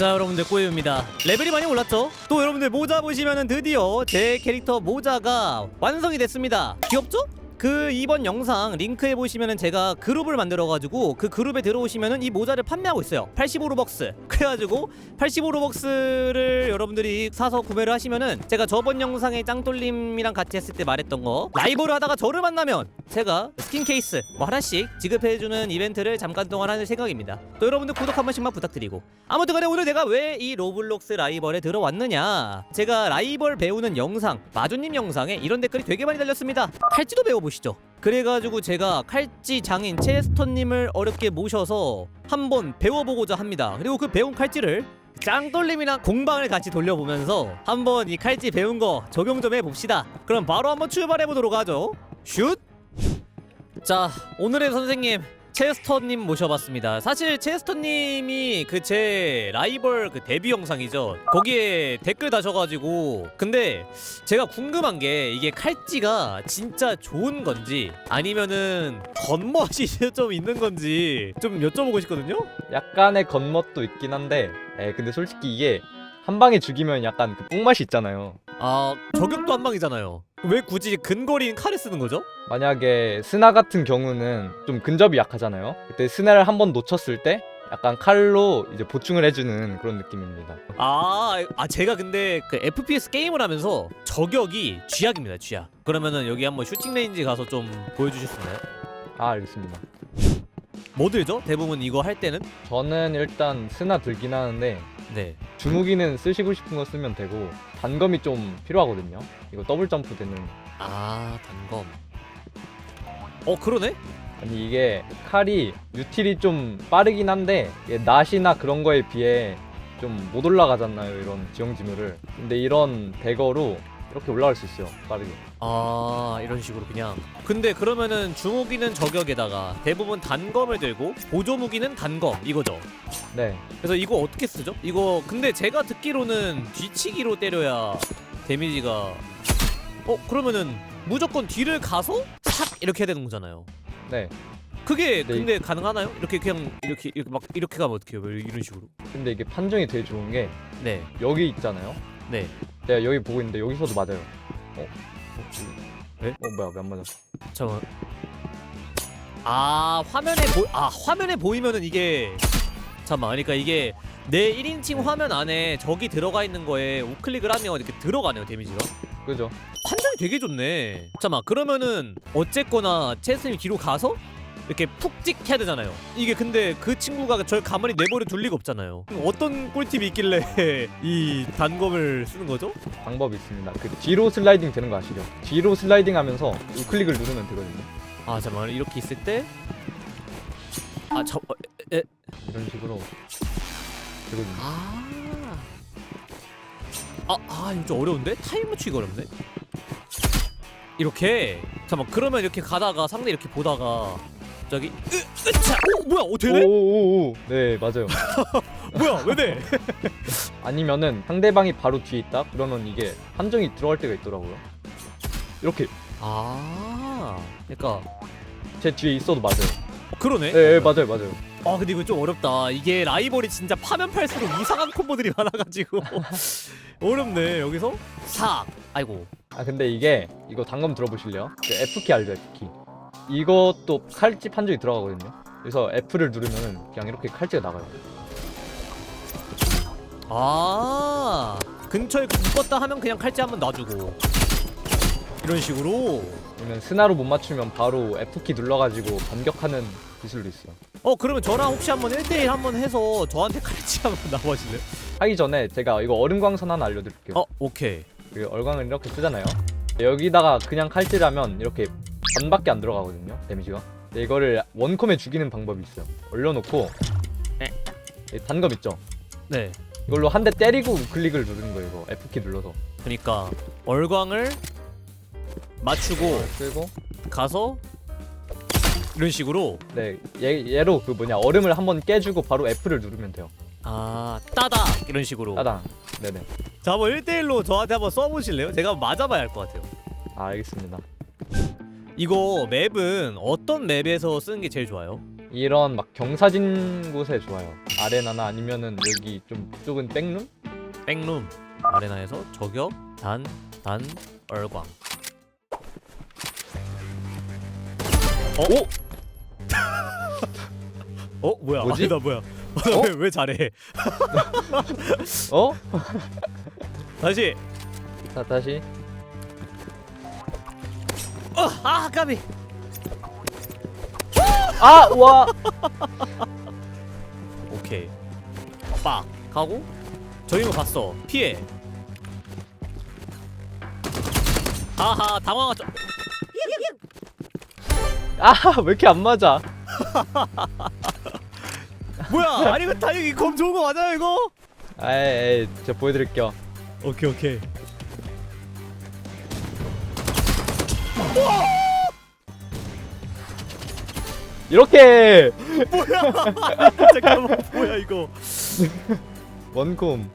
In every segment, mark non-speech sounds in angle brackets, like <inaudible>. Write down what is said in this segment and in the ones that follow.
자 여러분들 꼬유입니다 레벨이 많이 올랐죠? 또 여러분들 모자 보시면은 드디어 제 캐릭터 모자가 완성이 됐습니다 귀엽죠? 그 이번 영상 링크에 보시면은 제가 그룹을 만들어가지고 그 그룹에 들어오시면은 이 모자를 판매하고 있어요. 85로벅스. <laughs> 그래가지고 85로벅스를 여러분들이 사서 구매를 하시면은 제가 저번 영상에 짱돌림이랑 같이 했을 때 말했던 거 라이브를 하다가 저를 만나면 제가 스킨 케이스 뭐 하나씩 지급해주는 이벤트를 잠깐 동안 하는 생각입니다. 또 여러분들 구독 한 번씩만 부탁드리고. 아무튼 간에 오늘 내가 왜 이 로블록스 라이벌에 들어왔느냐. 제가 라이벌 배우는 영상 마주님 영상에 이런 댓글이 되게 많이 달렸습니다. 칼찌도 배워보 시죠. 그래가지고 제가 칼찌 장인 체스터님을 어렵게 모셔서 한번 배워보고자 합니다. 그리고 그 배운 칼찌를 짱돌림이랑 공방을 같이 돌려보면서 한번 이 칼찌 배운 거 적용 좀 해봅시다. 그럼 바로 한번 출발해보도록 하죠. 슛! 자 오늘의 선생님 체스터님 모셔봤습니다. 사실 체스터님이 그 제 라이벌 그 데뷔 영상이죠. 거기에 댓글 다셔가지고 근데 제가 궁금한 게 이게 칼찌가 진짜 좋은 건지 아니면은 겉멋이 <laughs> 좀 있는 건지 좀 여쭤보고 싶거든요. 약간의 겉멋도 있긴 한데 에 근데 솔직히 이게 한 방에 죽이면 약간 그 뽕맛이 있잖아요 아 저격도 한 방이잖아요. 왜 굳이 근거리인 칼을 쓰는 거죠? 만약에 스나 같은 경우는 좀 근접이 약하잖아요 그때 스나를 한 번 놓쳤을 때 약간 칼로 이제 보충을 해주는 그런 느낌입니다 아, 아 제가 근데 그 FPS 게임을 하면서 저격이 쥐약입니다, 쥐약. 그러면은 여기 한번 슈팅 레인지 가서 좀 보여주실 수 있나요? 아 알겠습니다 뭐 들죠? 대부분 이거 할 때는? 저는 일단 스나 들긴 하는데 네. 주무기는 쓰시고 싶은 거 쓰면 되고 단검이 좀 필요하거든요 이거 더블 점프 되는 아, 단검. 어, 그러네? 아니 이게 칼이 유틸이 좀 빠르긴 한데 이게 낫이나 그런 거에 비해 좀 못 올라가잖아요 이런 지형지물을 근데 이런 대거로 이렇게 올라갈 수 있어요 빠르게 아, 이런 식으로 그냥. 근데 그러면은 주무기는 저격에다가 대부분 단검을 들고 보조 무기는 단검 이거죠. 네 그래서 이거 어떻게 쓰죠? 이거 근데 제가 듣기로는 뒤치기로 때려야 데미지가 어 그러면은 무조건 뒤를 가서 삭 이렇게 해야 되는 거잖아요. 네. 그게 네. 근데 가능하나요? 이렇게 그냥 이렇게 이렇게 막 이렇게 가면 어떡해요? 왜 이런 식으로? 근데 이게 판정이 되게 좋은 게 네, 여기 있잖아요 네. 내가 여기 보고 있는데 여기서도 맞아요 어? 어, 네? 어 뭐야 왜 안 맞아 잠깐. 아 화면에 보아 화면에 보이면은 이게 잠깐만 그러니까 이게 내 1인칭 화면 안에 적이 들어가 있는 거에 우클릭을 하면 이렇게 들어가네요 데미지가. 그죠 판정이 되게 좋네. 잠깐만 그러면은 어쨌거나 체스님 뒤로 가서 이렇게 푹 찍혀야 되잖아요. 이게 근데 그 친구가 절 가만히 내버려 둘 리가 없잖아요. 어떤 꿀팁이 있길래 <laughs> 이 단검을 쓰는 거죠? 방법이 있습니다 그 뒤로 슬라이딩 되는 거 아시죠? 뒤로 슬라이딩 하면서 우클릭을 누르면 되거든요 아 잠깐만 이렇게 있을 때. 아저 어, 이런 식으로 되거든요 아. 아, 아, 이거 좀 어려운데? 타임 맞추기가 어렵네? 이렇게 잠깐만 그러면 이렇게 가다가 상대 이렇게 보다가 저기 으, 으차! 오 뭐야 어 되네? 오오오오. 네 맞아요. <laughs> 뭐야 왜 돼? <laughs> 아니면은 상대방이 바로 뒤에 있다? 그러면 이게 함정이 들어갈 때가 있더라고요. 이렇게. 아 그러니까. 제 뒤에 있어도 맞아요. 그러네? 네, 네 맞아요 맞아요. 아 근데 이거 좀 어렵다. 이게 라이벌이 진짜 파면 팔수록 이상한 콤보들이 <laughs> 많아가지고. 어렵네 여기서. 삭 아이고. 아 근데 이게 이거 단검 들어보실래요? 그 F키 알죠 F키 이것도 칼집 한정이 들어가거든요. 그래서 F를 누르면 그냥 이렇게 칼집가 나가요. 아 근처에 묶었다 하면 그냥 칼찌 한번 놔주고. 이런 식으로. 그러면 스나로 못 맞추면 바로 F키 눌러가지고 반격하는 기술도 있어요. 어 그러면 저랑 혹시 한번 1대1 한번 해서 저한테 칼찌 한번 <laughs> 나와실래요? 하기 전에 제가 이거 얼음광선 하나 알려드릴게요. 어 오케이. 그 얼광을 이렇게 쓰잖아요. 여기다가 그냥 칼질하면 이렇게 반밖에 안 들어가거든요 데미지가. 근데 이거를 원컴에 죽이는 방법이 있어요. 올려놓고 네. 이 단검 있죠? 네. 이걸로 한 대 때리고 우클릭을 누르는 거예요 이거. F키 눌러서. 그러니까 얼광을 맞추고 쓰고. 가서 이런 식으로 네 얘, 얘로 그 뭐냐 얼음을 한번 깨주고 바로 F를 누르면 돼요. 아 따닥 이런 식으로. 따당 네네. 자 한번 1대1로 저한테 한번 써보실래요? 제가 한번 맞아봐야 할 것 같아요. 아 알겠습니다 이거 맵은 어떤 맵에서 쓰는 게 제일 좋아요? 이런 막 경사진 곳에 좋아요 아레나나 아니면은 여기 좀 좁은 백룸? 백룸 아레나에서 저격 단 단 얼광 어? 오! <laughs> 어 뭐야 뭐지? 아니, 나 뭐야 어? <laughs> 왜, 왜 잘해 어? <laughs> 다시 자 다시 어, 아 까비 아! 와! 오케이 빡 가고 저기로 갔어 피해 아하 당황하죠 아! 왜 이렇게 안 맞아? <laughs> 뭐야 아니 이거 다행히 검 좋은 거 맞아요 이거 아이 제가 보여드릴게요 오케이 오케이 이렇게! <laughs> 잠깐만 뭐야 이거? 원콤.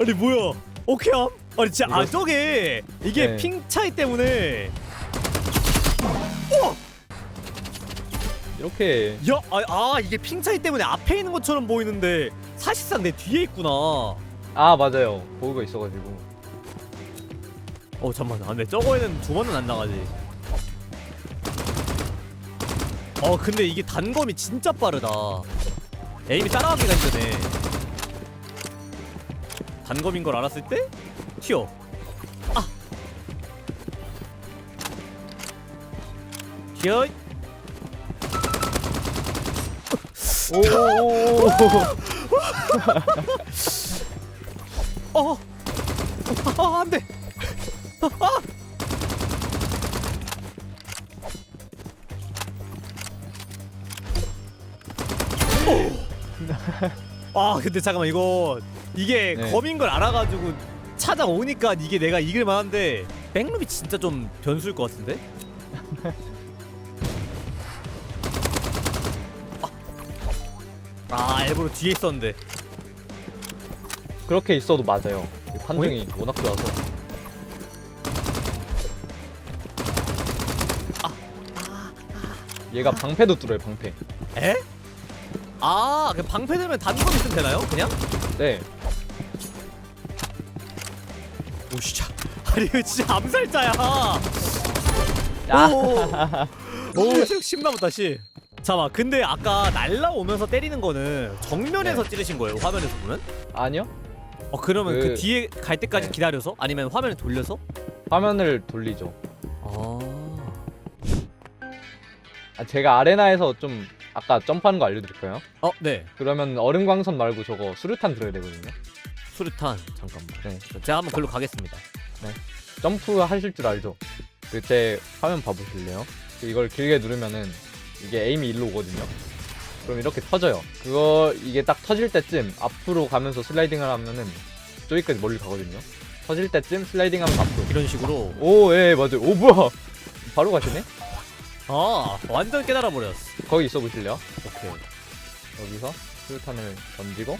아니 뭐야? 오케이 함 아니 진짜 아 이거- 저게 이게 네. 핑 차이 때문에. 이렇게. 야, 아, 아 이게 핑 차이 때문에 앞에 있는 것처럼 보이는데 사실상 내 뒤에 있구나. 어 아 맞아요. 보고가 있어가지고. 잠만, 아, 근데 저거에는 두 번은 안 나가지. 어 근데 이게 단검이 진짜 빠르다. 에임이 따라가기가 힘드네. 단검인 걸 알았을 때 튀어. 아. 튀어. 오오오오 어. 아, 안 돼. 아. 아, 근데 잠깐만 이거 이게 네. 검인 걸 알아가지고 찾아오니까 이게 내가 이길 만한데 백룸이 진짜 좀 변수일 것 같은데? 아, 아 일부러 뒤에 있었는데 그렇게 있어도 맞아요 이 판정이 워낙 좋아서 얘가 방패도 뚫어요 방패 에? 아, 그 방패 되면 단검 있으면 되나요? 그냥? 네 오, 진짜. <laughs> 아니, 이거 진짜 암살자야. 야. 오, 오, 좀 신나보다 씨. 잠깐만, 근데 아까 날라오면서 때리는 거는 정면에서 네. 찌르신 거예요? 화면에서 보면? 아니요 어, 그러면 그, 그- 뒤에 갈 때까지 네. 기다려서? 아니면 화면을 돌려서? 화면을 돌리죠 아, 아, 제가 아레나에서 좀 아까 점프하는 거 알려드릴까요? 어, 네. 그러면 얼음 광선 말고 저거 수류탄 들어야 되거든요 수류탄 잠깐만. 네 제가 한번 글로 가겠습니다. 점프 하실 줄 알죠? 그제 화면 봐보실래요? 그 이걸 길게 누르면은 이게 에임이 일로 오거든요. 그럼 이렇게 터져요. 그거 이게 딱 터질 때쯤 앞으로 가면서 슬라이딩을 하면은 저기까지 멀리 가거든요. 터질 때쯤 슬라이딩하면 앞으로. 이런 식으로. 오, 예, 맞아요. 오, 뭐야? 바로 가시네? 아, 완전 깨달아 버렸어. 거기 있어 보실래요? 오케이. 여기서 수류탄을 던지고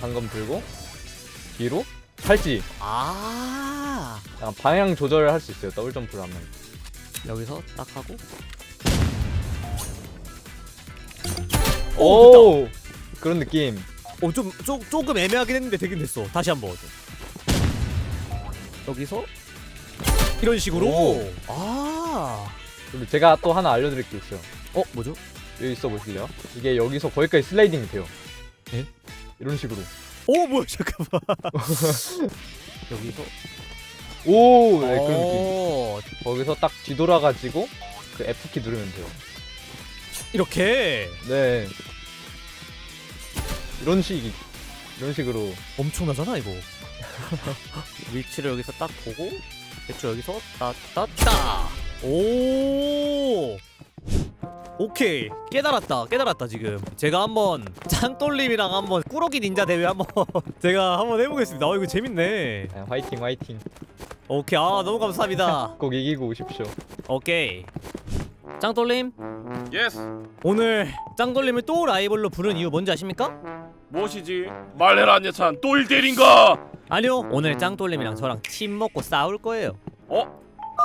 방금 들고 뒤로 팔찌. 아, 약간 방향 조절을 할 수 있어요. 더블 점프를 하면. 여기서 딱 하고. 오, 그런 느낌. 어, 좀, 조, 조금 애매하긴 했는데 되긴 됐어. 다시 한번. 여기서 이런 식으로. 오. 아. 그리고 제가 또 하나 알려드릴 게 있어요. 어, 뭐죠? 여기 있어 보실래요? 이게 여기서 거기까지 슬라이딩이 돼요. 예? 이런 식으로. 오, 뭐야? 잠깐만. <laughs> 여기서 오, 네, 그런 느낌. 어, 거기서 딱 뒤돌아가지고 그 F키 누르면 돼요. 이렇게 네. 이런 식, 이런 식으로. 엄청나잖아, 이거. <laughs> 위치를 여기서 딱 보고 대충 여기서 따따따. 오. 오케이. 깨달았다. 깨달았다 지금. 제가 한번 짱돌림이랑 한번 꾸러기 닌자 대회 한번 <laughs> 제가 한번 해보겠습니다. 어 이거 재밌네. 네, 화이팅, 화이팅. 오케이. 아 너무 감사합니다. <laughs> 꼭 이기고 오십시오. 오케이. 짱돌림? 예스 오늘 짱돌림을 또 라이벌로 부른 이유 뭔지 아십니까? 무엇이지? 말해라 안예찬. 또 1대1인가? 아니요. 오늘 짱돌림이랑 저랑 팀 먹고 싸울 거예요. 어?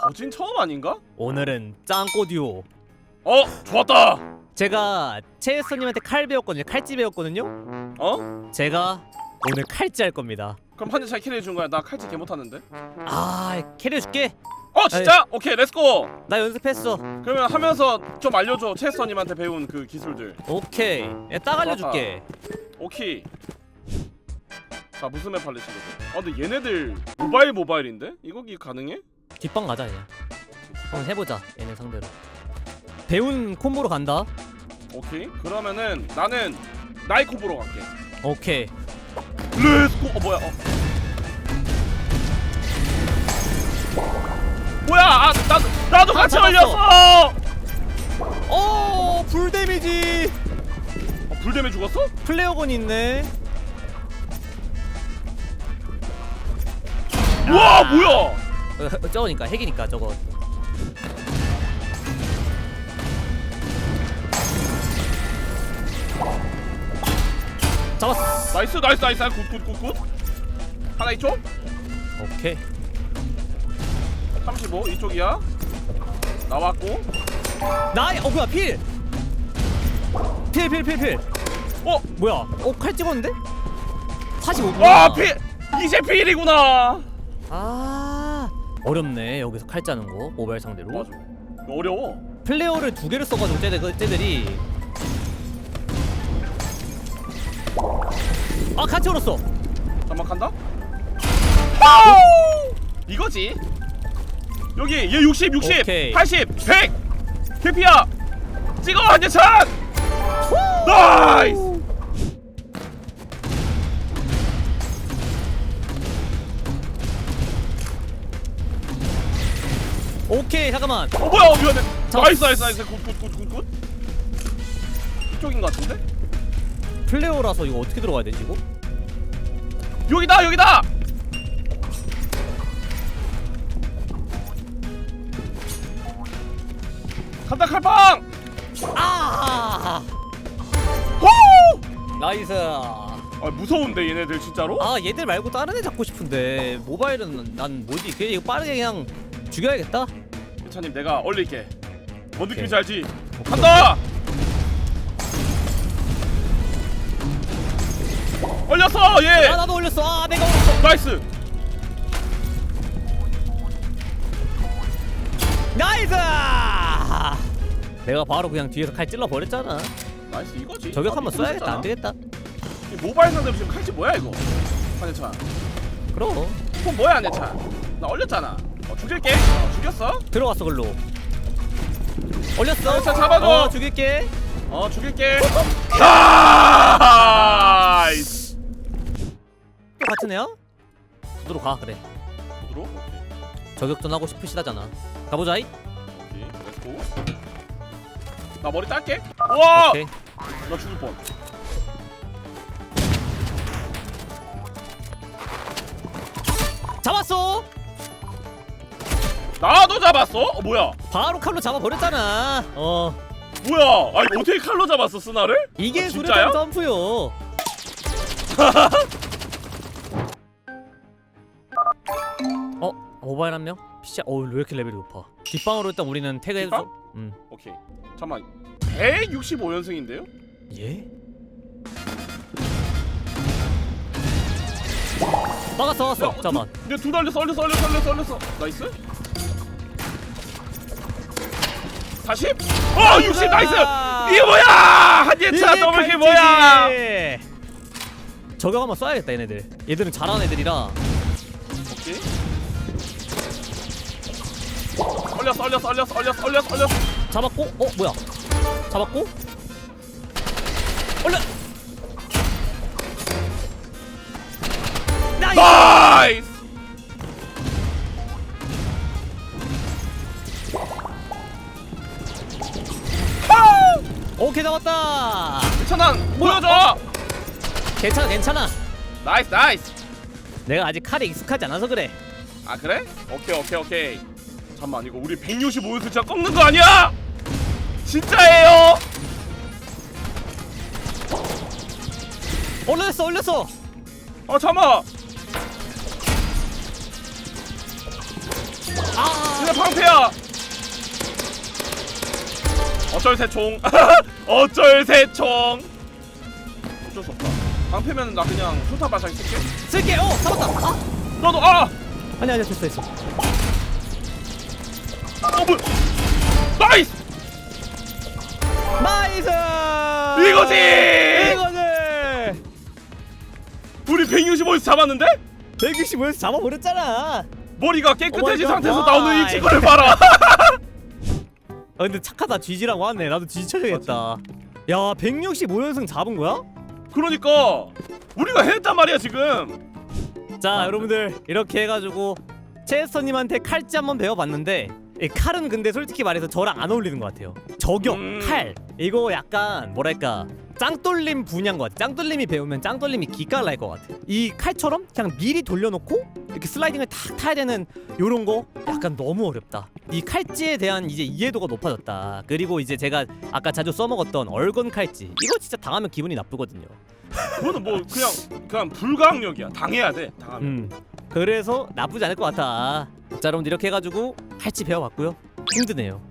거진 처음 아닌가? 오늘은 짱꼬 듀오 어 좋았다 제가 체스님한테 칼 배웠거든요. 칼찌 배웠거든요. 어? 제가 오늘 칼찌 할 겁니다. 그럼 한대 잘 캐리해 준 거야 나 칼질 개 못하는데 아 캐리해줄게. 어 진짜? 오케이 렛츠고 나 연습했어. 그러면 하면서 좀 알려줘 체스터님한테 배운 그 기술들 오케이. 야, 딱 알려줄게. 오케이 자 무슨 맵 할래 친구들 아 근데 얘네들 모바일 모바일인데? 이거 기 가능해? 뒷방 가자 그냥. 한번 해보자. 얘네 상대로. 배운 콤보로 간다. 오케이 그러면은 나는 나이코보로 갈게 오케이. 렛츠고 어 뭐야 어 뭐야 아 나도 나도 같이. 걸렸어 오, 불 데미지. 어, 불 때문에 죽었어? 플레어건 있네. 우와 뭐야 어, 저거니까 핵이니까 저거. 잡았어. 나이스 나이스 나이스 굿굿굿굿 하나 이쪽 오케이. 35 이쪽이야 나왔고 나이 어 뭐야 필. 필필필 필. 어? 뭐야? 어칼 찍었는데? 45분. 와 피! 이제 필이구나 아 어렵네 여기서 칼 짜는 거 모바일 상대로. 맞아 어려워 플레어를 두 개를 써가지고 쟤들 그- 쟤들이. 아 같이 얼었어. 잠만 간다 아우! 이거지 여기 얘 60, 60, 오케이. 80, 100 개피야 찍어 한예찬 나이스 오케이 잠깐만. 어 뭐야 어, 미안해 자. 나이스 나이스 나이스 굿굿굿굿굿 이쪽인 것 같은데 플레어라서 이거 어떻게 들어가야 되지 이거? 여기다 여기다 간다 칼빵 아 호! 나이스. 아 무서운데 얘네들 진짜로? 아 얘들 말고 다른 애 잡고 싶은데 모바일은 난 뭐지? 그냥 이거 빠르게 그냥 죽여야겠다. 예찬님 내가 얼릴게 뭔 느낌인지. 알지? 간다! 얼렸어 아 얘! 나도 올렸어. 아 내가 올렸어. 나이스! 나이스. 내가 바로 그냥 뒤에서 칼 찔러 버렸잖아. 나이스 이거지 저격 아, 한번. 있었잖아. 안 되겠다. 이 모바일 상대로 지금 칼치 뭐야 이거 한예찬 그럼 폰 뭐야 한예찬 나 얼렸잖아 어, 죽일게 어, 죽였어 들어갔어 글로. 올렸어. 한예찬 잡아줘 어 죽일게. 어 죽일게 <laughs> 나이스 또 같은 애야? 구도로 가 그래. 구두로? 오케이 저격전 하고 싶으시다잖아. 가보자이. 오케이 렛츠고 나 머리 딸게 우와 오케이. 나 죽을 뻔 잡았어. 나도 잡았어? 어 뭐야 바로 칼로 잡아버렸잖아. 어. 뭐야 아니 어떻게 칼로 잡았어 스나를? 이게 아, 수류탄 진짜요? 점프요. <laughs> 모바일 한 명? PC 어왜 이렇게 레벨이 높아? 뒷방으로 일단 우리는 태그 해줘. 뒷방? 음. 오케이 잠만 165연승인데요? 예? 막았어 막았어. 잠깐만. 내두 달렸어 얼렸어 얼렸어 얼렸어 얼렸어 나이스 40? 어 60 나이스 이게 뭐야 한예차 더블킬 뭐야 저격 한번 써야겠다 얘네들. 얘들은 잘하는 애들이라. 얼렸어 얼렸어 얼렸어 얼렸어 얼렸어 얼렸어 잡았고 어 뭐야? 잡았고 얼른. 나이스. 나이스 오케이 잡았다. 뭐야? 보여줘 괜찮아 괜찮아. 나이스 나이스 내가 아직 칼에 익숙하지 않아서 그래. 아 그래? 오케이 오케이 오케이 잠만 이거 우리 165연승 진짜 꺾는 거 아니야? 진짜예요? 올렸어 올렸어. 아 잠만 아 그냥 방패야! 어쩔 새총. <laughs> 어쩔 새총. 어쩔 수 없다. 방패면 나 그냥 소타 발상 쓸게. 쓸게. 어 잡았다. 아. 너도 아! 아니 아니 됐어 됐어 어 뭐? 나이스! 나이스 이거지! 이거지 우리 165에서 잡았는데? 165에서 잡아버렸잖아 머리가 깨끗해진 오마이갓, 상태에서 나오는 이. 친구를 봐라 <laughs> <laughs> 아 근데 착하다 쥐지라고 하네 나도 쥐지 쳐야겠다 야 165연승 잡은 거야? 그러니까 우리가 해냈단 말이야 지금 자 여러분들 이렇게 해가지고 체스터님한테 칼찌 한번 배워봤는데 이 칼은 근데 솔직히 말해서 저랑 안 어울리는 것 같아요. 저격, 음. 칼. 이거 약간 뭐랄까 짱돌림 분야인 것 같아. 짱돌림이 배우면 짱돌림이 기깔 날 것 같아. 이 칼처럼 그냥 미리 돌려놓고 이렇게 슬라이딩을 탁 타야 되는 요런 거 약간 너무 어렵다. 이 칼찌에 대한 이제 이해도가 높아졌다. 그리고 이제 제가 아까 자주 써먹었던 얼건 칼찌 이거 진짜 당하면 기분이 나쁘거든요. 그거는 뭐 그냥 그냥 불가항력이야. 당해야 돼 당하면. 음 그래서 나쁘지 않을 것 같아. 자 여러분들 이렇게 해가지고 칼치 배워봤고요. 힘드네요